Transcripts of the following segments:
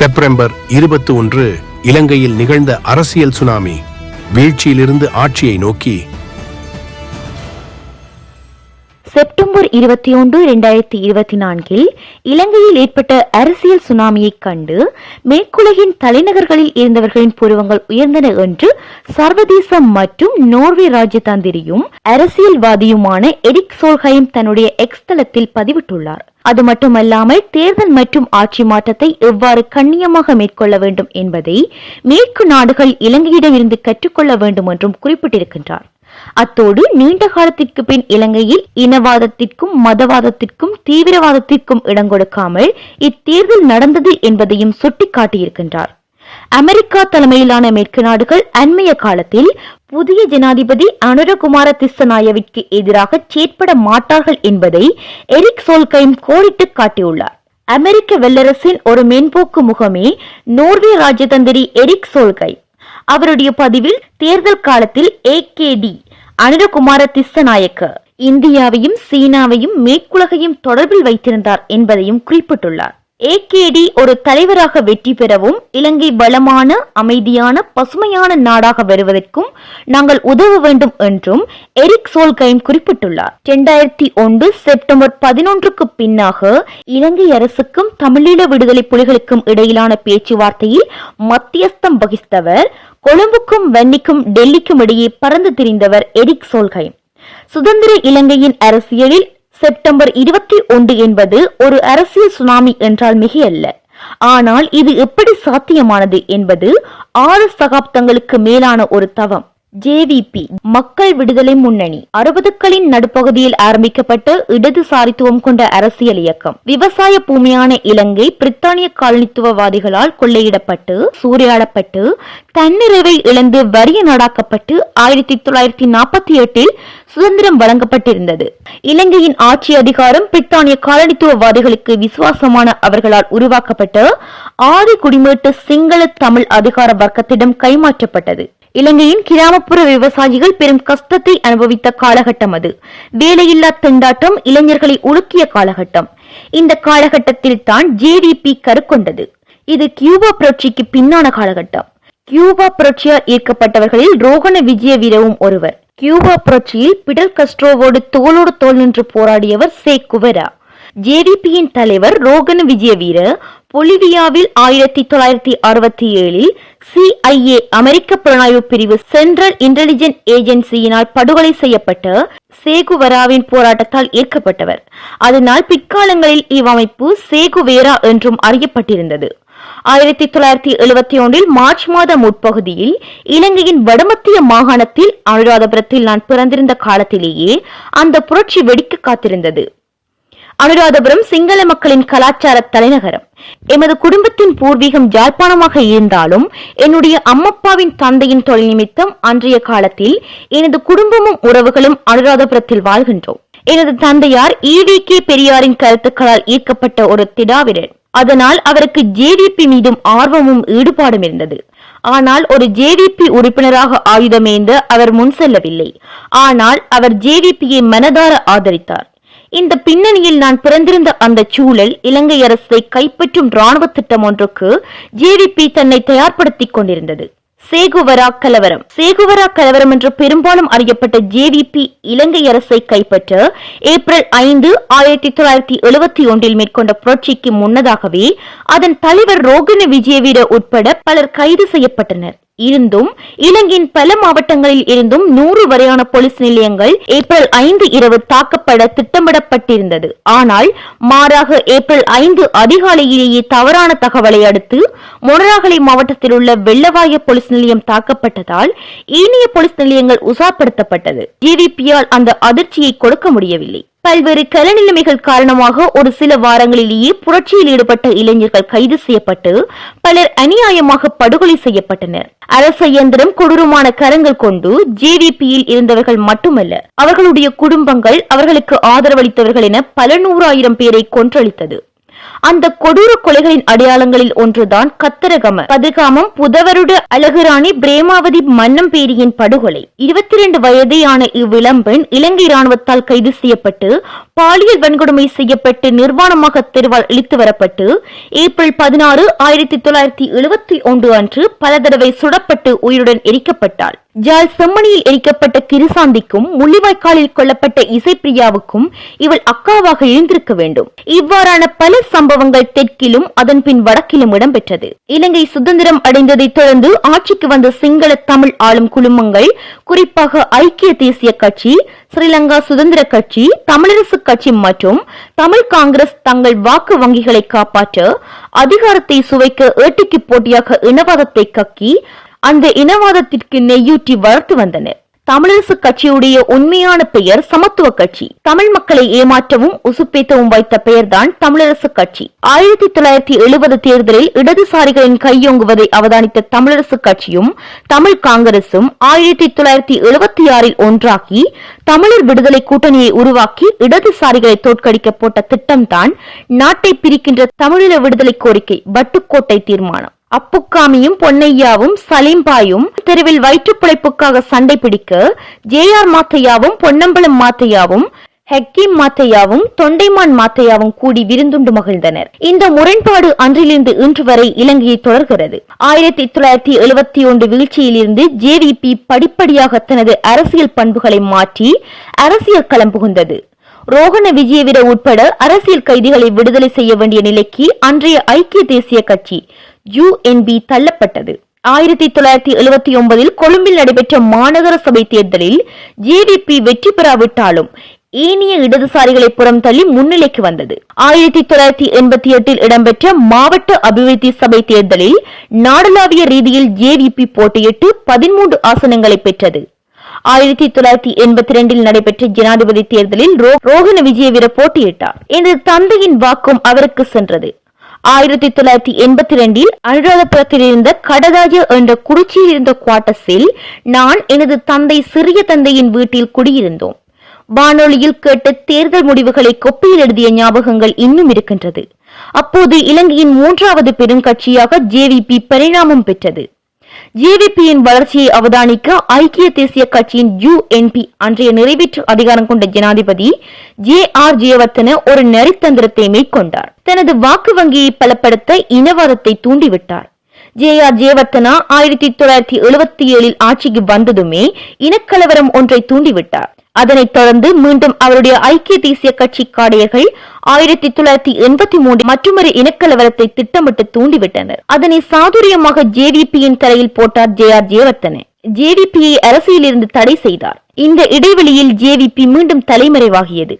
September இருபத்தி ஒன்று இலங்கையில் நிகழ்ந்த அரசியல் சுனாமி. வீழ்ச்சியிலிருந்து ஆட்சியை நோக்கி. செப்டம்பர் இருபத்தி ஒன்று இரண்டாயிரத்தி இருபத்தி நான்கில் இலங்கையில் ஏற்பட்ட அரசியல் சுனாமியைக் கண்டு மேற்குலகின் தலைநகர்களில் இருந்தவர்களின் புருவங்கள் உயர்ந்தன என்று சர்வதேசம் மற்றும் நோர்வே ராஜதந்திரியும் அரசியல்வாதியுமான எரிக் சோல்ஹைம் தன்னுடைய எக்ஸ் தளத்தில் பதிவிட்டுள்ளார். அது மட்டுமல்லாமல் தேர்தல் மற்றும் ஆட்சி மாற்றத்தை எவ்வாறு கண்ணியமாக மேற்கொள்ள வேண்டும் என்பதை மேற்கு நாடுகள் இலங்கையிடமிருந்து கற்றுக்கொள்ள வேண்டும் என்றும் குறிப்பிட்டிருக்கின்றார். அத்தோடு நீண்ட காலத்திற்கு பின் இலங்கையில் இனவாதத்திற்கும் மதவாதத்திற்கும் தீவிரவாதத்திற்கும் இடம் கொடுக்காமல் இத்தேர்தல் நடந்தது என்பதையும் சுட்டிக்காட்டியிருக்கின்றார். அமெரிக்கா தலைமையிலான மேற்கு நாடுகள் அண்மைய காலத்தில் புதிய ஜனாதிபதி அனுரகுமார திஸ்ஸநாயவிற்கு எதிராக செயற்பட மாட்டார்கள் என்பதை எரிக் சோல்கைம் கோரிட்டு காட்டியுள்ளார். அமெரிக்க வெள்ளரசின் ஒரு மேம்போக்கு முகமே நோர்வே ராஜதந்திரி எரிக் சோல்கை அவருடைய பதிவில் தேர்தல் காலத்தில் ஏகேடி அனுரகுமார திஸ்ஸநாயக்க இந்தியாவையும் சீனாவையும் மேற்குலகையும் தொடர்பில் வைத்திருந்தார் என்பதையும் குறிப்பிட்டுள்ளார். ஏகேடி ஒரு தலைவராக வெற்றி பெறவும் இலங்கை வளமான அமைதியான பசுமையான நாடாக வருவதற்கும் நாங்கள் உதவ வேண்டும் என்றும் எரிக் சோல்கைம் குறிப்பிட்டுள்ளார். இரண்டாயிரத்தி ஒன்று செப்டம்பர் பதினொன்றுக்கு பின்னாக இலங்கை அரசுக்கும் தமிழீழ விடுதலை புலிகளுக்கும் இடையிலான பேச்சுவார்த்தையில் மத்தியஸ்தம் வகித்தவர் கொழும்புக்கும் வன்னிக்கும் டெல்லிக்கும் இடையே பறந்து திரிந்தவர் எரிக் சோல்கைம். சுதந்திர இலங்கையின் அரசியலில் செப்டம்பர் இருபத்தி ஒன்று என்பது ஒரு அரசியல் சுனாமி என்றால் மிகையல்ல. ஆனால் இது எப்படி சாத்தியமானது என்பது ஆறு சகாப்தங்களுக்கு மேலான ஒரு தவம். ஜேவிபி மக்கள் விடுதலை முன்னணி அறுபதுகளின் நடுப்பகுதியில் ஆரம்பிக்கப்பட்ட இடதுசாரித்துவம் கொண்ட அரசியல் இயக்கம். விவசாய பூமியான இலங்கை பிரித்தானிய காலனித்துவவாதிகளால் கொள்ளையிடப்பட்டு சூறையாடப்பட்டு தன்னிறைவை இழந்து வரிய நாடாக்கப்பட்டு ஆயிரத்தி தொள்ளாயிரத்தி நாற்பத்தி எட்டில் சுதந்திரம் வழங்கப்பட்டிருந்தது. இலங்கையின் ஆட்சி அதிகாரம் பிரித்தானிய காலனித்துவவாதிகளுக்கு விசுவாசமான அவர்களால் உருவாக்கப்பட்ட ஆதி குடிமேட்டு சிங்கள தமிழ் அதிகார வர்க்கத்திடம் கைமாற்றப்பட்டது. இலங்கையின் கிராமப்புற விவசாயிகள் பெரும் கஷ்டத்தை அனுபவித்த காலகட்டம் அது. வேலையில்லா திண்டாட்டம் இளைஞர்களை உலுக்கிய காலகட்டம். இந்த காலகட்டத்தில் தான் ஜேடிபி கருக்கொண்டது இது கியூபா புரட்சிக்கு பின்னான காலகட்டம். கியூபா புரட்சியால் ஈர்க்கப்பட்டவர்களில் ரோகண விஜய வீரவும் ஒருவர். கியூபா புரட்சியில் பிடல் கஸ்ட்ரோவோடு தோளோடு தோல் நின்று போராடியவர் சே குவரா. ஜேடிபியின் தலைவர் ரோகன விஜய வீர பொலிவியாவில் ஆயிரத்தி தொள்ளாயிரத்தி அறுபத்தி ஏழில் சிஐஏ அமெரிக்க புலனாய்வு பிரிவு சென்ட்ரல் இன்டெலிஜென்ட் ஏஜென்சியினால் படுகொலை செய்யப்பட்ட சேகுவராவின் போராட்டத்தால் ஈர்க்கப்பட்டவர் அதனால் பிற்காலங்களில் இவ்வமைப்பு சேகுவேரா என்றும் அறியப்பட்டிருந்தது. ஆயிரத்தி தொள்ளாயிரத்தி எழுபத்தி ஒன்றில் மார்ச் மாத முற்பகுதியில் இலங்கையின் வடமத்திய மாகாணத்தில் அனுராதபுரத்தில் நான் பிறந்திருந்த காலத்திலேயே அந்த புரட்சி வெடிக்க காத்திருந்தது. அனுராதபுரம் சிங்கள மக்களின் கலாச்சார தலைநகரம். எமது குடும்பத்தின் பூர்வீகம் ஜாழ்ப்பாணமாக இருந்தாலும் என்னுடைய அம்மப்பாவின் தந்தையின் தொழில் நிமித்தம் அன்றைய காலத்தில் எனது குடும்பமும் உறவுகளும் அனுராதபுரத்தில் வாழ்கின்றோம். எனது தந்தையார் ஈவி கே பெரியாரின் கருத்துக்களால் ஈர்க்கப்பட்ட ஒரு திடாவிரர். அதனால் அவருக்கு ஜேவிபி மீதும் ஆர்வமும் ஈடுபாடும் இருந்தது. ஆனால் ஒரு ஜேவிபி உறுப்பினராக ஆயுதமேந்து அவர் முன் செல்லவில்லை. ஆனால் அவர் ஜேவிபியை மனதார ஆதரித்தார். இந்த பின்னணியில் நான் பிறந்திருந்த அந்த சூழல் இலங்கை அரசை கைப்பற்றும் ராணுவ திட்டம் ஒன்றுக்கு ஜேவிபி தன்னை தயார்படுத்திக் கொண்டிருந்தது. சேகுவரா கலவரம். சேகுவரா கலவரம் என்று பெரும்பாலும் அறியப்பட்ட ஜேவிபி இலங்கை அரசை கைப்பற்ற ஏப்ரல் ஐந்து ஆயிரத்தி தொள்ளாயிரத்தி எழுபத்தி ஒன்றில் மேற்கொண்ட புரட்சிக்கு முன்னதாகவே அதன் தலைவர் ரோகன விஜயவீர உட்பட பலர் கைது செய்யப்பட்டனர். இருந்தும் இலங்கையின் பல மாவட்டங்களில் இருந்தும் நூறு வரையான போலீஸ் நிலையங்கள் ஏப்ரல் ஐந்து இரவு தாக்கப்பட திட்டமிடப்பட்டிருந்தது. ஆனால் மாறாக ஏப்ரல் ஐந்து அதிகாலையிலேயே தவறான தகவலை அடுத்து மொனராகலை மாவட்டத்தில் உள்ள வெள்ளவாய போலீஸ் நிலையம் தாக்கப்பட்டதால் ஏனைய போலீஸ் நிலையங்கள் உசாப்படுத்தப்பட்டது. ஜிடிபியால் அந்த அதிர்ச்சியை கொடுக்க முடியவில்லை. பல்வேறு கலநிலைமைகள் காரணமாக ஒரு சில வாரங்களிலேயே புரட்சியில் ஈடுபட்ட இளைஞர்கள் கைது செய்யப்பட்டு பலர் அநியாயமாக படுகொலை செய்யப்பட்டனர். அரச இயந்திரம் கொடூரமான கரங்கள் கொண்டு ஜேடிபியில் இருந்தவர்கள் மட்டுமல்ல அவர்களுடைய குடும்பங்கள் அவர்களுக்கு ஆதரவளித்தவர்கள் என பல நூறாயிரம் பேரை கொன்றளித்தது அந்த கொடூர கொலைகளின் அடையாளங்களில் ஒன்றுதான் கத்தரகம. பதுகாமம் புதவருட அழகுராணி பிரேமாவதி மன்னம்பேரியின் படுகொலை. இருபத்தி இரண்டு வயதையான இவ்விளம்பெண் இலங்கை ராணுவத்தால் கைது செய்யப்பட்டு பாலியல் வன்கொடுமை செய்யப்பட்டு நிர்வாணமாக தெருவால் இழுத்து வரப்பட்டு ஏப்ரல் பதினாறு ஆயிரத்தி தொள்ளாயிரத்தி எழுபத்தி ஒன்று அன்று பல தடவை சுடப்பட்டு உயிருடன் எரிக்கப்பட்டாள். ஜால் செம்மணியில் எரிக்கப்பட்ட கிருசாந்திக்கும் முள்ளிவாய்க்காலில் கொல்லப்பட்ட இசைப்பிரியாவுக்கும் இவள் அக்காவாக இருந்திருக்க வேண்டும். இவ்வாறான பல சம்பவங்கள் தெற்கிலும் அதன் பின் வடக்கிலும் இடம்பெற்றது. இலங்கை சுதந்திரம் அடைந்ததைத் தொடர்ந்து ஆட்சிக்கு வந்த சிங்கள தமிழ் ஆளும் குழுமங்கள் குறிப்பாக ஐக்கிய தேசிய கட்சி ஸ்ரீலங்கா சுதந்திர கட்சி தமிழரசு கட்சி மற்றும் தமிழ் காங்கிரஸ் தங்கள் வாக்கு வங்கிகளை காப்பாற்ற அதிகாரத்தை சுவைக்க ஏட்டிக்கு போட்டியாக இனவாதத்தை கக்கி அந்த இனவாதத்திற்கு நெய்யூற்றி வளர்த்து வந்தனர். தமிழரசு கட்சியுடைய உண்மையான பெயர் சமத்துவ கட்சி. தமிழ் மக்களை ஏமாற்றவும் உசுப்பேத்தவும் வைத்த பெயர்தான் தமிழரசு கட்சி. ஆயிரத்தி தொள்ளாயிரத்தி எழுபது தேர்தலில் இடதுசாரிகளின் கையோங்குவதை அவதானித்த தமிழரசு கட்சியும் தமிழ் காங்கிரசும் ஆயிரத்தி தொள்ளாயிரத்தி எழுபத்தி ஆறில் ஒன்றாகி தமிழர் விடுதலை கூட்டணியை உருவாக்கி இடதுசாரிகளை தோற்கடிக்க போட்ட திட்டம்தான் நாட்டை பிரிக்கின்ற தமிழீழ விடுதலை கோரிக்கை வட்டுக்கோட்டை தீர்மானம். அப்புக்காமியும் பொன்னையாவும் சலீம்பாயும் தெருவில் வயிற்றுப் பிழைப்புக்காக சண்டை பிடிக்க ஜே ஆர் மாத்தையாவும் பொன்னம்பலம் மாத்தையாவும் ஹக்கீம் மாத்தையாவும் தொண்டைமான் மாத்தையாவும் கூடி விருந்துண்டு மகிழ்ந்தனர். இந்த முரண்பாடு அன்றிலிருந்து இன்று வரை இலங்கையை தொடர்கிறது. ஆயிரத்தி தொள்ளாயிரத்தி எழுபத்தி ஒன்று வீழ்ச்சியிலிருந்து ஜேவிபி படிப்படியாக தனது அரசியல் பண்புகளை மாற்றி அரசியல் களம் புகுந்தது. ரோகண விஜயவீர உட்பட அரசியல் கைதிகளை விடுதலை செய்ய வேண்டிய நிலைக்கு அன்றைய ஐக்கிய தேசிய கட்சி யுஎன்பி தள்ளப்பட்டது. ஆயிரத்தி தொள்ளாயிரத்தி எழுபத்தி ஒன்பதில் கொழும்பில் நடைபெற்ற மாநகர சபை தேர்தலில் ஜேவிபி வெற்றி பெறாவிட்டாலும் ஏனைய இடதுசாரிகளை புறம் தள்ளி முன்னிலைக்கு வந்தது. ஆயிரத்தி தொள்ளாயிரத்தி எண்பத்தி எட்டில் இடம்பெற்ற மாவட்ட அபிவிருத்தி சபை தேர்தலில் நாடளாவிய ரீதியில் ஜேவிபி போட்டியிட்டு பதிமூன்று ஆசனங்களை பெற்றது. ஆயிரத்தி தொள்ளாயிரத்தி எண்பத்தி ரெண்டில் நடைபெற்ற ஜனாதிபதி தேர்தலில் ரோஹன விஜயவீர போட்டியிட்டார். எனது தந்தையின் வாக்கும் அவருக்கு சென்றது. ஆயிரத்தி தொள்ளாயிரத்தி எண்பத்தி ரெண்டில் அனுராதபுரத்தில் இருந்த கடதாஜ என்ற குறிச்சியில் இருந்த குவாட்டஸில் நான் எனது தந்தை சிறிய தந்தையின் வீட்டில் குடியிருந்தோம். வானொலியில் கேட்ட தேர்தல் முடிவுகளை கொப்பியில் எழுதிய ஞாபகங்கள் இன்னும் இருக்கின்றது. அப்போது இலங்கையின் மூன்றாவது பெருங்கட்சியாக ஜேவிபி பரிணாமம் பெற்றது. ஜேவிபியின் வளர்ச்சியை அவதானிக்க ஐக்கிய தேசிய கட்சியின் யுஎன்பி அன்றைய நிறைவேற்று அதிகாரம் கொண்ட ஜனாதிபதி ஜே ஆர் ஜெயவர்த்தன ஒரு நெறித்தந்திரத்தை மேற்கொண்டார். தனது வாக்கு வங்கியை பலப்படுத்த இனவாதத்தை தூண்டிவிட்டார். ஜே ஆர் ஜெயவர்த்தனா ஆயிரத்தி தொள்ளாயிரத்தி எழுபத்தி ஏழில் ஆட்சிக்கு வந்ததுமே இனக்கலவரம் ஒன்றை தூண்டிவிட்டார். அதனைத் தொடர்ந்து மீண்டும் அவருடைய ஐக்கிய தேசிய கட்சி காடையர்கள் ஆயிரத்தி தொள்ளாயிரத்தி எண்பத்தி மூன்று மற்றொரு இனக்கலவரத்தை திட்டமிட்டு தூண்டிவிட்டனர். அதனை சாதுரியமாக ஜேவிபியின் தலையில் போட்டார் ஜே ஆர் ஜெயவர்த்தன ஜேவிபியை அரசியலிருந்து தடை செய்தார். இந்த இடைவெளியில் ஜேவிபி மீண்டும் தலைமறைவாகியது.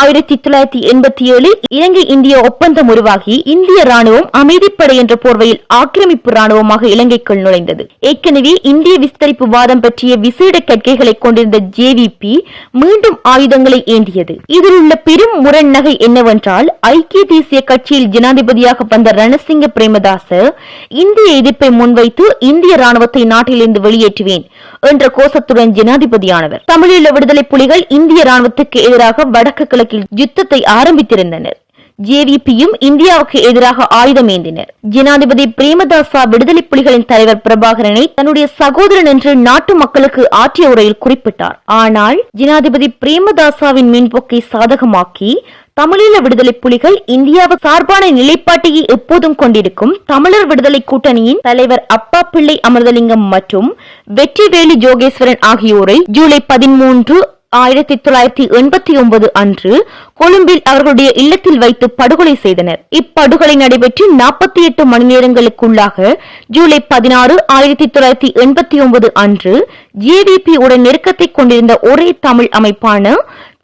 ஆயிரத்தி தொள்ளாயிரத்தி எண்பத்தி ஏழில் இலங்கை இந்திய ஒப்பந்தம் உருவாகி இந்திய ராணுவம் அமைதிப்படை என்ற போர்வையில் ஆக்கிரமிப்பு ராணுவமாக இலங்கைக்குள் நுழைந்தது. ஏற்கனவே இந்திய விஸ்தரிப்பு வாதம் பற்றிய விசேட கற்கைகளை கொண்டிருந்த ஜேவிபி மீண்டும் ஆயுதங்களை ஏந்தியது. இதில் உள்ள பெரும் முரண்நகை என்னவென்றால் ஐக்கிய தேசிய கட்சியில் ஜனாதிபதியாக வந்த ரணசிங்க பிரேமதாச இந்திய எதிர்ப்பை முன்வைத்து இந்திய ராணுவத்தை நாட்டிலிருந்து வெளியேற்றுவேன் என்ற கோஷத்துடன் ஜனாதிபதியானவர். தமிழீழ விடுதலை புலிகள் இந்திய ராணுவத்துக்கு எதிராக வடக்கு வடகிழக்கில் யுத்தத்தை ஆரம்பித்திருந்தனர். ஜேவிபியும் இந்தியாவுக்கு எதிராக ஆயுதம் ஏந்தினர். ஜனாதிபதி பிரேமதாசா விடுதலை புலிகளின் தலைவர் பிரபாகரனை தன்னுடைய சகோதரன் என்று நாட்டு மக்களுக்கு ஆற்றிய உரையில் குறிப்பிட்டார். ஆனால் ஜனாதிபதி பிரேமதாசாவின் மீன்போக்கை சாதகமாக்கி தமிழீழ விடுதலை புலிகள் இந்தியாவுக்கு சார்பான நிலைப்பாட்டையே எப்போதும் கொண்டிருக்கும் தமிழர் விடுதலை கூட்டணியின் தலைவர் அப்பா பிள்ளை அமிர்தலிங்கம் மற்றும் வெற்றிவேலி ஜோகேஸ்வரன் ஆகியோரை ஜூலை பதிமூன்று ஆயிரத்தி தொள்ளாயிரத்தி எண்பத்தி ஒன்பது அன்று கொழும்பில் அவர்களுடைய இல்லத்தில் வைத்து படுகொலை செய்தனர். இப்படுகொலை நடைபெற்று நாற்பத்தி எட்டு மணி நேரங்களுக்குள்ளாக ஜூலை பதினாறு ஆயிரத்தி தொள்ளாயிரத்தி எண்பத்தி ஒன்பது அன்று ஜேவிபி உடன் நெருக்கத்தை கொண்டிருந்த ஒரே தமிழ் அமைப்பான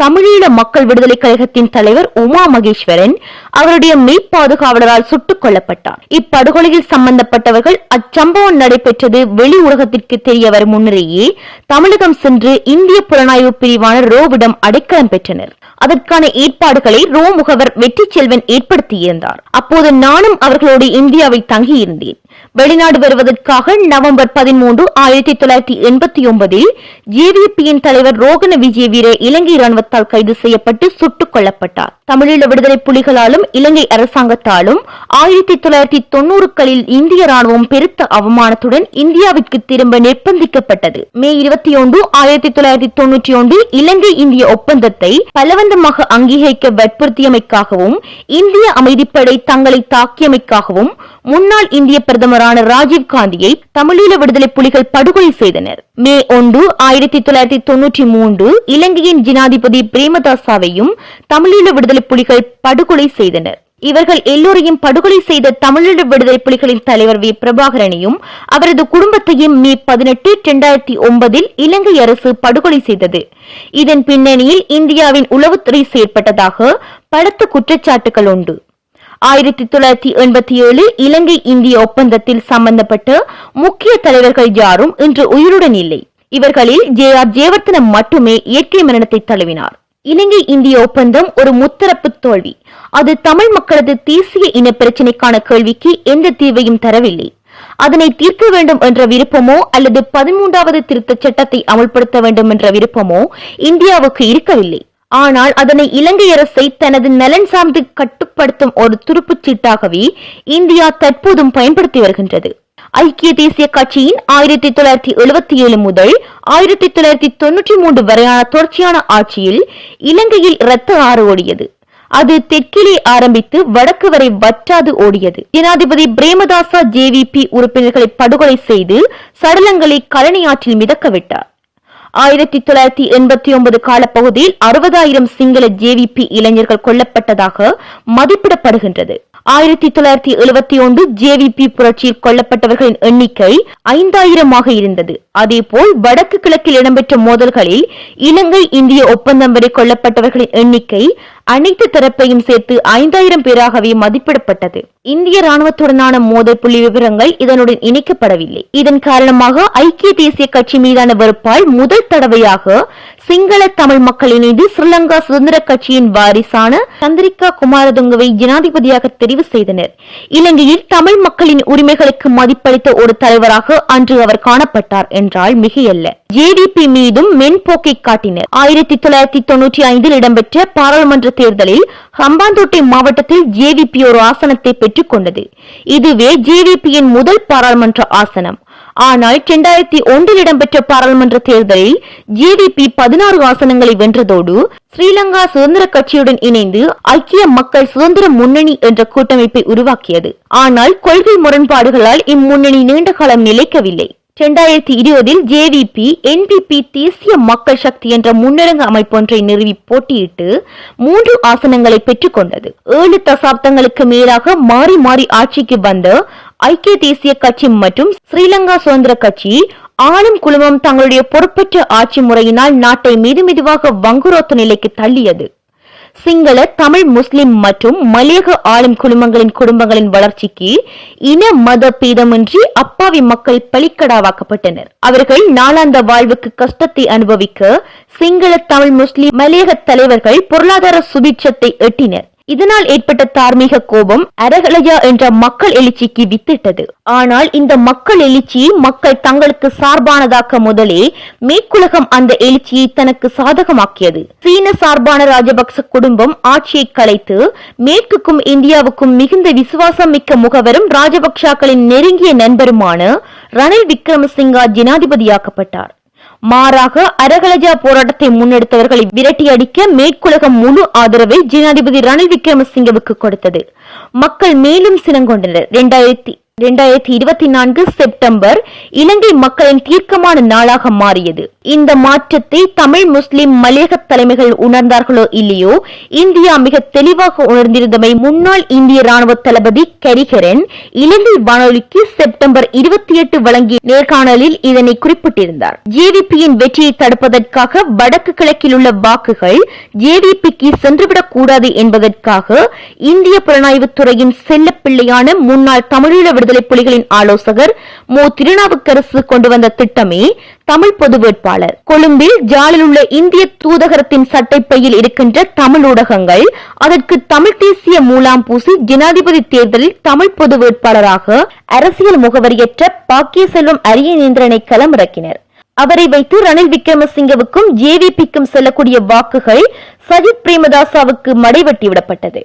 தமிழீழ மக்கள் விடுதலை கழகத்தின் தலைவர் உமா மகேஸ்வரன் அவருடைய மெய்ப்பாதுகாவலரால் சுட்டுக் கொல்லப்பட்டார். இப்படுகொலையில் சம்பந்தப்பட்டவர்கள் அச்சம்பவம் நடைபெற்றது வெளி உலகத்திற்கு தெரிய வரும் முன்னரேயே தமிழகம் சென்று இந்திய புலனாய்வு பிரிவான ரோவிடம் அடைக்கலம் பெற்றனர். அதற்கான ஏற்பாடுகளை ரோ முகவர் வெற்றி செல்வன் ஏற்படுத்தியிருந்தார். அப்போது நானும் அவர்களோடு இந்தியாவை தங்கியிருந்தேன். வெளிநாடு வருவதற்காக நவம்பர் பதிமூன்று ஆயிரத்தி தொள்ளாயிரத்தி எண்பத்தி ஒன்பதில் ஜேவிபியின் தலைவர் ரோகன விஜய வீர இலங்கை ராணுவத்தால் கைது செய்யப்பட்டு சுட்டுக் கொல்லப்பட்டார். தமிழீழ விடுதலை புலிகளாலும் இலங்கை அரசாங்கத்தாலும் ஆயிரத்தி தொள்ளாயிரத்தி தொன்னூறுகளில் இந்திய ராணுவம் பெருத்த அவமானத்துடன் இந்தியாவிற்கு திரும்ப நிர்பந்திக்கப்பட்டது. மே இருபத்தி ஒன்று ஆயிரத்தி தொள்ளாயிரத்தி தொன்னூற்றி ஒன்றில் இலங்கை இந்திய ஒப்பந்தத்தை பலவந்தமாக அங்கீகரிக்க வற்புறுத்தியமைக்காகவும் இந்திய அமைதிப்படை தங்களை தாக்கியமைக்காகவும் முன்னாள் இந்திய பிரதமர் தலைவரான ராஜீவ் காந்தியை தமிழீழ விடுதலை புலிகள் படுகொலை செய்தனர். மே ஒன்று ஆயிரத்தி தொள்ளாயிரத்தி தொன்னூற்றி மூன்று இலங்கையின் ஜனாதிபதி பிரேமதாசாவையும் தமிழீழ விடுதலை புலிகள் படுகொலை செய்தனர். இவர்கள் எல்லோரையும் படுகொலை செய்த தமிழீழ விடுதலை புலிகளின் தலைவர் வி. பிரபாகரனையும் அவரது குடும்பத்தையும் மே பதினெட்டு இரண்டாயிரத்தி ஒன்பதில் இலங்கை அரசு படுகொலை செய்தது. இதன் பின்னணியில் இந்தியாவின் உளவுத்துறை செயற்பட்டதாக பலத்த குற்றச்சாட்டுகள் உண்டு. ஆயிரத்தி தொள்ளாயிரத்தி எண்பத்தி ஏழு இலங்கை இந்திய ஒப்பந்தத்தில் சம்பந்தப்பட்ட முக்கிய தலைவர்கள் யாரும் இன்று உயிருடன் இல்லை. இவர்களில் ஜே ஆர் ஜெயவர்த்தனம் மட்டுமே இயற்கை மரணத்தை தழுவினார். இலங்கை இந்திய ஒப்பந்தம் ஒரு முத்தரப்பு தோல்வி. அது தமிழ் மக்களது தேசிய இன பிரச்சினைக்கான கேள்விக்கு எந்த தீர்வையும் தரவில்லை. அதனை தீர்க்க வேண்டும் என்ற விருப்பமோ அல்லது பதிமூன்றாவது திருத்த சட்டத்தை அமல்படுத்த வேண்டும் என்ற விருப்பமோ இந்தியாவுக்கு இருக்கவில்லை. ஆனால் அதனை இலங்கை அரசை தனது நலன் சார்ந்து கட்டுப்படுத்தும் ஒரு துருப்புச் சீட்டாகவே இந்தியா தற்போதும் பயன்படுத்தி வருகின்றது. ஐக்கிய தேசிய கட்சியின் ஆயிரத்தி தொள்ளாயிரத்தி எழுபத்தி ஏழு முதல் ஆயிரத்தி தொள்ளாயிரத்தி தொன்னூற்றி மூன்று வரையான தொடர்ச்சியான ஆட்சியில் இலங்கையில் இரத்த ஆறு ஓடியது. அது தெற்கிலே ஆரம்பித்து வடக்கு வரை வற்றாது ஓடியது. ஜனாதிபதி பிரேமதாசா ஜேவிபி உறுப்பினர்களை படுகொலை செய்து சடலங்களை கழனி ஆற்றில் மிதக்க விட்டார். ஆயிரத்தி தொள்ளாயிரத்தி எண்பத்தி ஒன்பது காலப்பகுதியில் அறுபதாயிரம் சிங்கள ஜேவிபி இளைஞர்கள் கொல்லப்பட்டதாக மதிப்பிடப்படுகின்றது. ஆயிரத்தி தொள்ளாயிரத்தி எழுபத்தி ஒன்று ஜேவிபி புரட்சியில் கொல்லப்பட்டவர்களின் எண்ணிக்கை ஐந்தாயிரமாக இருந்தது. அதேபோல் வடக்கு கிழக்கில் இடம்பெற்ற மோதல்களில் இலங்கை இந்திய ஒப்பந்தம் வரை கொல்லப்பட்டவர்களின் எண்ணிக்கை அனைத்து தரப்பையும் சேர்த்து ஐந்தாயிரம் பேராகவே மதிப்பிடப்பட்டது. இந்திய ராணுவத்துடனான மோதல் புள்ளி விவரங்கள் இதனுடன் இணைக்கப்படவில்லை. இதன் காரணமாக ஐக்கிய தேசிய கட்சி மீதான வெறுப்பால் முதல் தடவையாக சிங்கள தமிழ் மக்கள் இணைந்து ஸ்ரீலங்கா சுதந்திர கட்சியின் வாரிசான சந்திரிகா குமாரதுங்கவை ஜனாதிபதியாக தெரிவு செய்தனர். இலங்கையில் தமிழ் மக்களின் உரிமைகளுக்கு மதிப்பளித்த ஒரு தலைவராக அன்று அவர் காணப்பட்டார் என்றால் மிகையல்ல. ஜேடிபி மீதும் மென்போக்கை காட்டினர். ஆயிரத்தி தொள்ளாயிரத்தி தொன்னூற்றி ஐந்தில் இடம்பெற்ற பாராளுமன்ற தேர்தலில் ஹம்பாந்தோட்டை மாவட்டத்தில் ஜேவிபி ஒரு ஆசனத்தை பெற்றுக் கொண்டது. இதுவே ஜேவிபியின் முதல் பாராளுமன்ற ஆசனம். ஆனால் இரண்டாயிரத்தி ஒன்றில் இடம்பெற்ற பாராளுமன்ற தேர்தலில் ஜேவிபி பதினாறு ஆசனங்களை வென்றதோடு ஸ்ரீலங்கா சுதந்திர கட்சியுடன் இணைந்து ஐக்கிய மக்கள் சுதந்திர முன்னணி என்ற கூட்டமைப்பை உருவாக்கியது. ஆனால் கொள்கை முரண்பாடுகளால் இம்முன்னணி நீண்ட காலம் நிலைக்கவில்லை. இரண்டாயிரத்தி இருபதில் ஜேவிபி என்பிபி தேசிய மக்கள் சக்தி என்ற முன்னரங்கு அமைப்பொன்றை நிறுவி போட்டியிட்டு மூன்று ஆசனங்களை பெற்றுக்கொண்டது ஏழு தசாப்தங்களுக்கு மேலாக மாறி மாறி ஆட்சிக்கு வந்த ஐக்கிய தேசிய கட்சி மற்றும் ஸ்ரீலங்கா சுதந்திர கட்சி ஆளும் குழுமம் தங்களுடைய பொறுப்பற்ற ஆட்சி முறையினால் நாட்டை மெது மெதுவாக வங்குரோத்த நிலைக்கு தள்ளியது. சிங்கள தமிழ் முஸ்லிம் மற்றும் மலையக ஆளும் குடும்பங்களின் குடும்பங்களின் வளர்ச்சிக்கு இன மத பீதமின்றி அப்பாவி மக்கள் பலிக்கடாவாக்கப்பட்டனர் அவர்கள் நாளாந்த வாழ்வுக்கு கஷ்டத்தை அனுபவிக்க சிங்கள தமிழ் முஸ்லிம் மலையக தலைவர்கள் பொருளாதார சுபிட்சத்தை எட்டினர். இதனால் ஏற்பட்ட தார்மீக கோபம் அரகலையா என்ற மக்கள் எழுச்சிக்கு வித்திட்டது. ஆனால் இந்த மக்கள் எழுச்சி மக்கள் தங்களுக்கு சார்பானதாக்க முதலே மேற்குலகம் அந்த எழுச்சியை தனக்கு சாதகமாக்கியது. சீன சார்பான ராஜபக்ச குடும்பம் ஆட்சியை கலைத்து மேற்குக்கும் இந்தியாவுக்கும் மிகுந்த விசுவாசம் மிக்க முகவரும் ராஜபக்சாக்களின் நெருங்கிய நண்பருமான ரணில் விக்ரமசிங்கா ஜனாதிபதியாக்கப்பட்டார். மாறாக அரகலஜா போராட்டத்தை முன்னெடுத்தவர்களை விரட்டி அடிக்க மேற்குலகம் முழு ஆதரவை ஜனாதிபதி ரணில் விக்ரமசிங்கவுக்கு கொடுத்தது. மக்கள் மேலும் சினங்கொண்டனர். இரண்டாயிரத்தி இரண்டாயிரத்தி இருபத்தி நான்கு செப்டம்பர் இலங்கை மக்களின் தீர்க்கமான நாளாக மாறியது. இந்த மாற்றத்தை தமிழ் முஸ்லிம் மலையக தலைமைகள் உணர்ந்தார்களோ இல்லையோ இந்தியா மிக தெளிவாக உணர்ந்திருந்தமை முன்னாள் இந்திய ராணுவ தளபதி கரிகரன் இலங்கை வானொலிக்கு செப்டம்பர் இருபத்தி எட்டு வழங்கிய நேர்காணலில் இதனை குறிப்பிட்டிருந்தார். ஜேவிபியின் வெற்றியை தடுப்பதற்காக வடக்கு கிழக்கில் உள்ள வாக்குகள் ஜேவிபிக்கு சென்றுவிடக் கூடாது என்பதற்காக இந்திய புலனாய்வுத் துறையின் பிள்ளையான முன்னாள் தமிழீழ விடுதலை புலிகளின் ஆலோசகர் மு. திருநாவுக்கரசு கொண்டு வந்த திட்டமே தமிழ் பொது வேட்பாளர். கொழும்பில் ஜாலில் உள்ள இந்திய தூதகரத்தின் சட்டைப்பையில் இருக்கின்ற தமிழ் ஊடகங்கள் அதற்கு தமிழ் தேசிய மூலாம் பூசி ஜனாதிபதி தேர்தலில் தமிழ் பொது வேட்பாளராக அரசியல் முகவரியற்ற பாக்கிய செல்வம் அரியநேந்திரனை களமிறக்கினர் அவரை வைத்து ரணில் விக்ரமசிங்கவுக்கும் ஜேவிபிக்கும் செல்லக்கூடிய வாக்குகள் சஜித் பிரேமதாசாவுக்கு மடைவெட்டி விடப்பட்டது.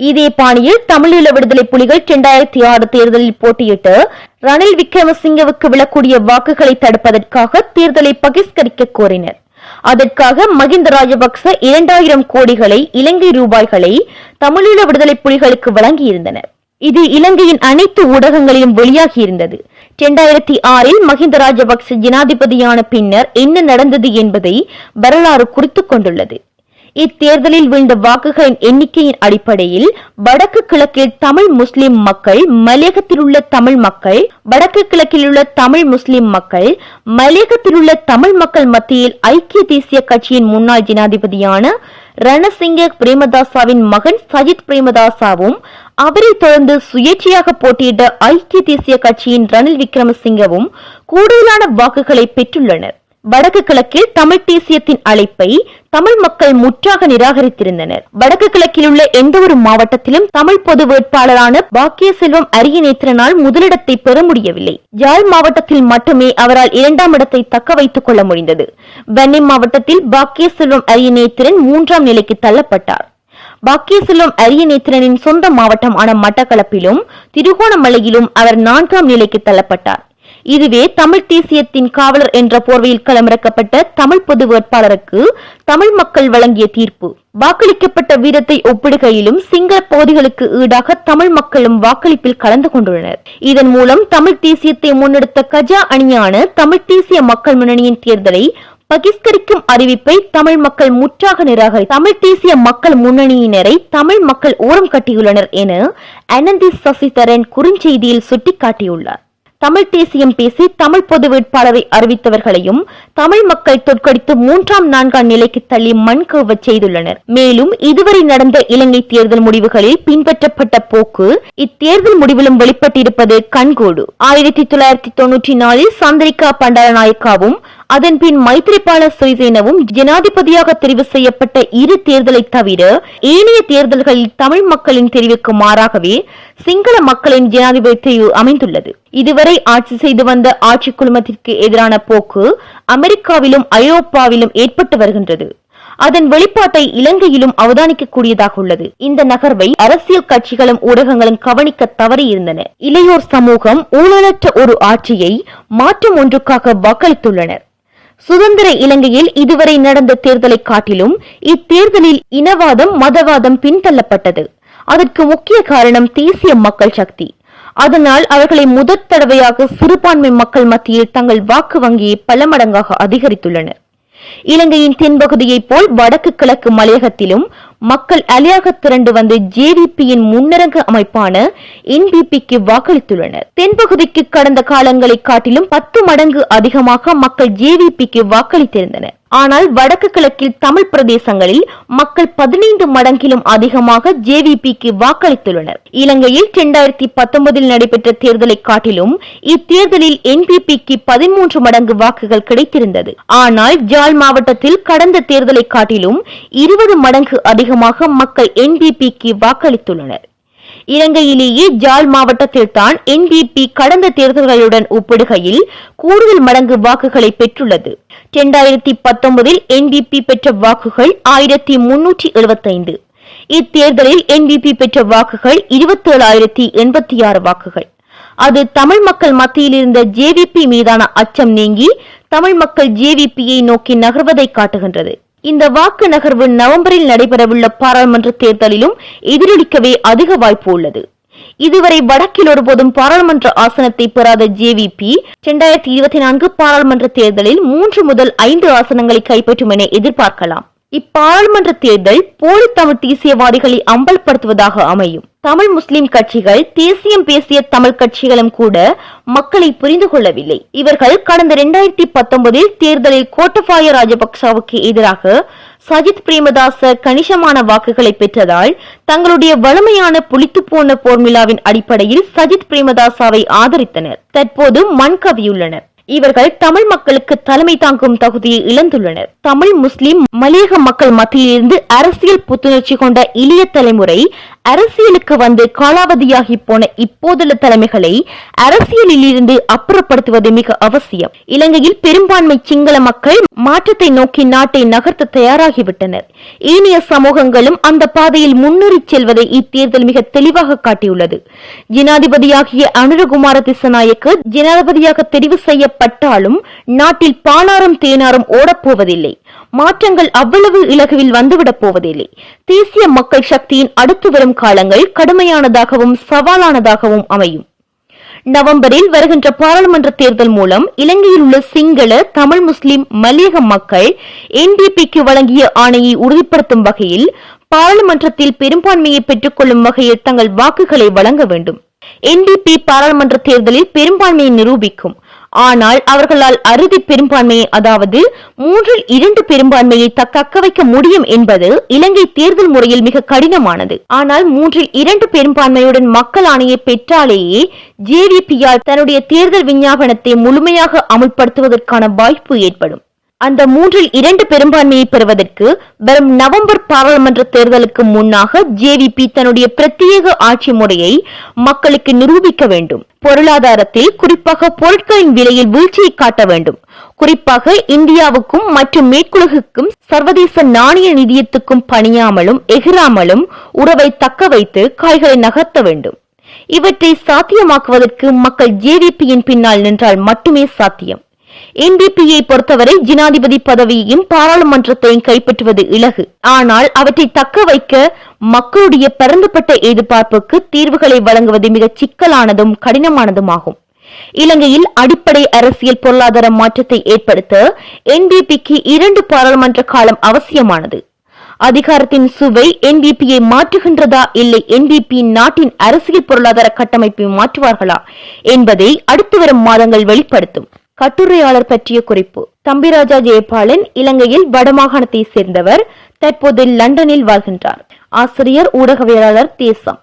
இதே பாணியில் தமிழீழ விடுதலை புலிகள் இரண்டாயிரத்தி ஆறு தேர்தலில் போட்டியிட்டு ரணில் விக்ரமசிங்கவுக்கு விழக்கூடிய வாக்குகளை தடுப்பதற்காக தேர்தலை பகிஷ்கரிக்க கோரினர். அதற்காக மகிந்த ராஜபக்ச இரண்டாயிரம் கோடிகளை இலங்கை ரூபாய்களை தமிழீழ விடுதலை புலிகளுக்கு வழங்கியிருந்தனர். இது இலங்கையின் அனைத்து ஊடகங்களிலும் வெளியாகியிருந்தது. இரண்டாயிரத்தி ஆறில் மஹிந்த ராஜபக்ச ஜனாதிபதியான பின்னர் என்ன நடந்தது என்பதை வரலாறு குறித்துக் கொண்டுள்ளது. இத்தேர்தலில் வீழ்ந்த வாக்குகளின் எண்ணிக்கையின் அடிப்படையில் வடக்கு கிழக்கில் தமிழ் முஸ்லிம் மக்கள் மலையகத்தில் உள்ள தமிழ் மக்கள் வடக்கு கிழக்கில் உள்ள தமிழ் முஸ்லிம் மக்கள் மலையகத்தில் உள்ள தமிழ் மக்கள் மத்தியில் ஐக்கிய தேசிய கட்சியின் முன்னாள் ஜனாதிபதியான ரணசிங்க பிரேமதாசாவின் மகன் சஜித் பிரேமதாசாவும் அவரை தொடர்ந்து சுயேட்சையாக போட்டியிட்ட ஐக்கிய தேசிய கட்சியின் ரணில் விக்ரமசிங்கவும் கூடுதலான வாக்குகளை பெற்றுள்ளனர். வடக்கு கிழக்கில் தமிழ் தேசியத்தின் அழைப்பை தமிழ் மக்கள் முற்றாக நிராகரித்திருந்தனர். வடக்கு கிழக்கில் உள்ள எந்த ஒரு மாவட்டத்திலும் தமிழ் பொது வேட்பாளரான பாக்கிய செல்வம் அரியநேத்திரனால் முதலிடத்தை பெற முடியவில்லை. யாழ் மாவட்டத்தில் மட்டுமே அவரால் இரண்டாம் இடத்தை தக்க வைத்துக் கொள்ள முடிந்தது. வன்னி மாவட்டத்தில் பாக்கிய செல்வம் அரியநேத்திரன் மூன்றாம் நிலைக்கு தள்ளப்பட்டார். பாக்கிய செல்வம் அரியநேத்திரனின் சொந்த மாவட்டமான மட்டக்களப்பிலும் திருகோணமலையிலும் அவர் நான்காம் நிலைக்கு தள்ளப்பட்டார். இதுவே தமிழ் தேசியத்தின் காவலர் என்ற போர்வையில் களமிறக்கப்பட்ட தமிழ் பொது வேட்பாளருக்கு தமிழ் மக்கள் வழங்கிய தீர்ப்பு. வாக்களிக்கப்பட்ட வீரத்தை ஒப்பிடுகையிலும் சிங்கள பகுதிகளுக்கு ஈடாக தமிழ் மக்களும் வாக்களிப்பில் கலந்து கொண்டுள்ளனர். இதன் மூலம் தமிழ் தேசியத்தை முன்னெடுத்த கஜா அணியான தமிழ் தேசிய மக்கள் முன்னணியின் தேர்தலை பகிஷ்கரிக்கும் அறிவிப்பை தமிழ் மக்கள் முற்றாக நிராகரி தமிழ் தேசிய மக்கள் முன்னணியினரை தமிழ் மக்கள் ஓரம் கட்டியுள்ளனர் என அனந்தி சசிதரன் குறுஞ்செய்தியில் சுட்டிக்காட்டியுள்ளார். தமிழ் தேசியம் பேசி தமிழ் பொது வேட்பாளரை அறிவித்தவர்களையும் தமிழ் மக்கள் தோற்கடித்து மூன்றாம் நான்காம் நிலைக்கு தள்ளி மண் செய்துள்ளனர். மேலும் இதுவரை நடந்த இலங்கை தேர்தல் முடிவுகளில் பின்பற்றப்பட்ட போக்கு இத்தேர்தல் முடிவிலும் வெளிப்பட்டிருப்பது கண்கூடு. ஆயிரத்தி தொள்ளாயிரத்தி தொன்னூற்றி நாலில் சந்திரிகா பண்டாரநாயக்காவும் அதன்பின் மைத்திரிபால சிறிசேனவும் ஜனாதிபதியாக தெரிவு செய்யப்பட்ட இரு தேர்தலை தவிர ஏனைய தேர்தல்களில் தமிழ் மக்களின் தெரிவுக்கு மாறாகவே சிங்கள மக்களின் ஜனாதிபதி தெரிவு அமைந்துள்ளது. இதுவரை ஆட்சி செய்து வந்த ஆட்சி குழுமத்திற்கு எதிரான போக்கு அமெரிக்காவிலும் ஐரோப்பாவிலும் ஏற்பட்டு வருகின்றது. அதன் வெளிப்பாட்டை இலங்கையிலும் அவதானிக்கக்கூடியதாக உள்ளது. இந்த நகர்வை அரசியல் கட்சிகளும் ஊடகங்களும் கவனிக்க தவறியிருந்தன இளையோர் சமூகம் ஊழலற்ற ஒரு ஆட்சியை மாற்றம் ஒன்றுக்காக வாக்களித்துள்ளனர். சுதந்திர இலங்கையில் இதுவரை நடந்த தேர்தலை காட்டிலும் இத்தேர்தலில் இனவாதம் மதவாதம் பின்தள்ளப்பட்டது. அதற்கு முக்கிய காரணம் தேசிய மக்கள் சக்தி. அதனால் அவர்களை முதற் தடவையாக சிறுபான்மை மக்கள் மத்தியில் தங்கள் வாக்கு வங்கியை பல மடங்காக அதிகரித்துள்ளனர். இலங்கையின் தென்பகுதியைப் போல் வடக்கு கிழக்கு மலையகத்திலும் மக்கள் அலையாக திரண்டு வந்து ஜேடிபியின் முன்னரங்க அமைப்பான என்பிபிக்கு வாக்களித்துள்ளனர். தென்பகுதிக்கு கடந்த காலங்களை காட்டிலும் பத்து மடங்கு அதிகமாக மக்கள் ஜேவிபிக்கு வாக்களித்திருந்தனர். ஆனால் வடக்கு கிழக்கில் தமிழ் பிரதேசங்களில் மக்கள் பதினைந்து மடங்கிலும் அதிகமாக ஜேவிபிக்கு வாக்களித்துள்ளனர். இலங்கையில் இரண்டாயிரத்தி பத்தொன்பதில் நடைபெற்ற தேர்தலை காட்டிலும் இத்தேர்தலில் என்பிபிக்கு பதிமூன்று மடங்கு வாக்குகள் கிடைத்திருந்தது. ஆனால் ஜாழ் மாவட்டத்தில் கடந்த தேர்தலை காட்டிலும் இருபது மடங்கு அதிக அதிகமாக மக்கள் என்பிபிக்கு வாக்களித்துள்ளனர். இலங்கையிலேயே ஜாழ் மாவட்டத்தில் தான் என்பிபி கடந்த தேர்தல்களுடன் ஒப்பிடுகையில் கூடுதல் மடங்கு வாக்குகளை பெற்றுள்ளது. இரண்டாயிரத்தி பத்தொன்பதில் என்பிபி பெற்ற வாக்குகள் ஆயிரத்தி முன்னூற்றி எழுபத்தைந்து. இத்தேர்தலில் என்பிபி பெற்ற வாக்குகள் இருபத்தி ஏழாயிரத்தி எண்பத்தி ஆறு வாக்குகள். அது தமிழ் மக்கள் மத்தியில் இருந்த ஜேவிபி மீதான அச்சம் நீங்கி தமிழ் மக்கள் ஜேவிபியை நோக்கி நகர்வதை காட்டுகின்றது. இந்த வாக்கு நகர்வு நவம்பரில் நடைபெறவுள்ள பாராளுமன்ற தேர்தலிலும் எதிரொலிக்கவே அதிக வாய்ப்பு உள்ளது. இதுவரை வடக்கில் ஒருபோதும் பாராளுமன்ற ஆசனத்தை பெறாத ஜேவிபி இரண்டாயிரத்தி இருபத்தி நான்கு பாராளுமன்ற தேர்தலில் மூன்று முதல் ஐந்து ஆசனங்களை கைப்பற்றும் என எதிர்பார்க்கலாம். இப்பாராளுமன்ற தேர்தல் போலி தமிழ் தேசியவாதிகளை அம்பலப்படுத்துவதாக அமையும். தமிழ் முஸ்லிம் கட்சிகள் தேசியம் பேசிய தமிழ் கட்சிகளும் கூட மக்களை புரிந்து கொள்ளவில்லை. இவர்கள் கடந்த இரண்டாயிரத்தி பத்தொன்பதில் தேர்தலில் கோட்டபாய ராஜபக்சவுக்கு எதிராக சஜித் பிரேமதாச கணிசமான வாக்குகளை பெற்றதால் தங்களுடைய வலிமையான புளித்துப்போன போர்மிலாவின் அடிப்படையில் சஜித் பிரேமதாசாவை ஆதரித்தனர். தற்போது மண் கவியுள்ளனர் இவர்கள் தமிழ் மக்களுக்கு தலைமை தாங்கும் தகுதியை இழந்துள்ளனர். தமிழ் முஸ்லிம் மலையக மக்கள் மத்தியிலிருந்து அரசியல் புத்துணர்ச்சி கொண்ட இளைய தலைமுறை அரசியலுக்கு வந்து காலாவதியாகி போன இப்போதுள்ள தலைமைகளை அரசியலில் இருந்து அப்புறப்படுத்துவது மிக அவசியம். இலங்கையில் பெரும்பான்மை சிங்கள மக்கள் மாற்றத்தை நோக்கி நாட்டை நகர்த்த தயாராகிவிட்டனர். ஏனைய சமூகங்களும் அந்த பாதையில் முன்னேறிச் செல்வதை இத்தேர்தல் மிக தெளிவாக காட்டியுள்ளது. ஜனாதிபதியாகிய அனுரகுமார திசநாயக்கு ஜனாதிபதியாக தெரிவு செய்ய செய்யப்பட்டாலும் நாட்டில் பாலாரம் தேனாரும் ஓடப்போவதில்லை. மாற்றங்கள் அவ்வளவு இலகுவில் வந்துவிடப் போவதில்லை. தேசிய மக்கள் சக்தியின் அடுத்து வரும் காலங்கள் கடுமையானதாகவும் சவாலானதாகவும் அமையும். நவம்பரில் வருகின்ற பாராளுமன்ற தேர்தல் மூலம் இலங்கையில் உள்ள சிங்கள தமிழ் முஸ்லிம் மலையக மக்கள் என்டிபிக்கு வழங்கிய ஆணையை உறுதிப்படுத்தும் வகையில் பாராளுமன்றத்தில் பெரும்பான்மையை பெற்றுக்கொள்ளும் வகையில் தங்கள் வாக்குகளை வழங்க வேண்டும். என்டிபி பாராளுமன்ற தேர்தலில் பெரும்பான்மையை நிரூபிக்கும். ஆனால் அவர்களால் அறுதி பெரும்பான்மையை அதாவது மூன்றில் இரண்டு பெரும்பான்மையை தக்க வைக்க முடியும் என்பது இலங்கை தேர்தல் முறையில் மிக கடினமானது. ஆனால் மூன்றில் இரண்டு பெரும்பான்மையுடன் மக்கள் ஆணையை பெற்றாலேயே ஜேவிபியால் தன்னுடைய தேர்தல் விஞ்ஞாபனத்தை முழுமையாக அமுல்படுத்துவதற்கான வாய்ப்பு ஏற்படும். அந்த மூன்றில் இரண்டு பெரும்பான்மையை பெறுவதற்கு வரும் நவம்பர் பாராளுமன்ற தேர்தலுக்கு முன்னாக ஜேவிபி தன்னுடைய பிரத்யேக ஆட்சி முறையை மக்களுக்கு நிரூபிக்க வேண்டும். பொருளாதாரத்தில் குறிப்பாக பொருட்களின் விலையில் வீழ்ச்சியை காட்ட வேண்டும். குறிப்பாக இந்தியாவுக்கும் மற்றும் மேற்குலகுக்கும் சர்வதேச நாணய நிதியத்துக்கும் பணியாமலும் எகிராமலும் உறவை தக்க வைத்து காய்களை நகர்த்த வேண்டும். இவற்றை சாத்தியமாக்குவதற்கு மக்கள் ஜேவிபியின் பின்னால் நின்றால் மட்டுமே சாத்தியம். என்பிபியை பொறுத்தவரை ஜனாதிபதி பதவியையும் பாராளுமன்றத்தையும் கைப்பற்றுவது இலகு. ஆனால் அவற்றை தக்க வைக்க மக்களுடைய பரந்துபட்ட எதிர்பார்ப்புக்கு தீர்வுகளை வழங்குவது மிக சிக்கலானதும் கடினமானதுமாகும். இலங்கையில் அடிப்படை அரசியல் பொருளாதார மாற்றத்தை ஏற்படுத்த என்பிபிக்கு இரண்டு பாராளுமன்ற காலம் அவசியமானது. அதிகாரத்தின் சுவை என்பிபியை மாற்றுகின்றதா இல்லை என்பிபி நாட்டின் அரசியல் பொருளாதார கட்டமைப்பை மாற்றுவார்களா என்பதை அடுத்து வரும் மாதங்கள் வெளிப்படுத்தும். கட்டுரையாளர் பற்றிய குறிப்பு. தம்பிராஜா ஜெயபாலன் இலங்கையில் வடமாகாணத்தை சேர்ந்தவர் தற்போது லண்டனில் வாழ்கின்றார். ஆசிரியர் ஊடகவியலாளர் தேசம்.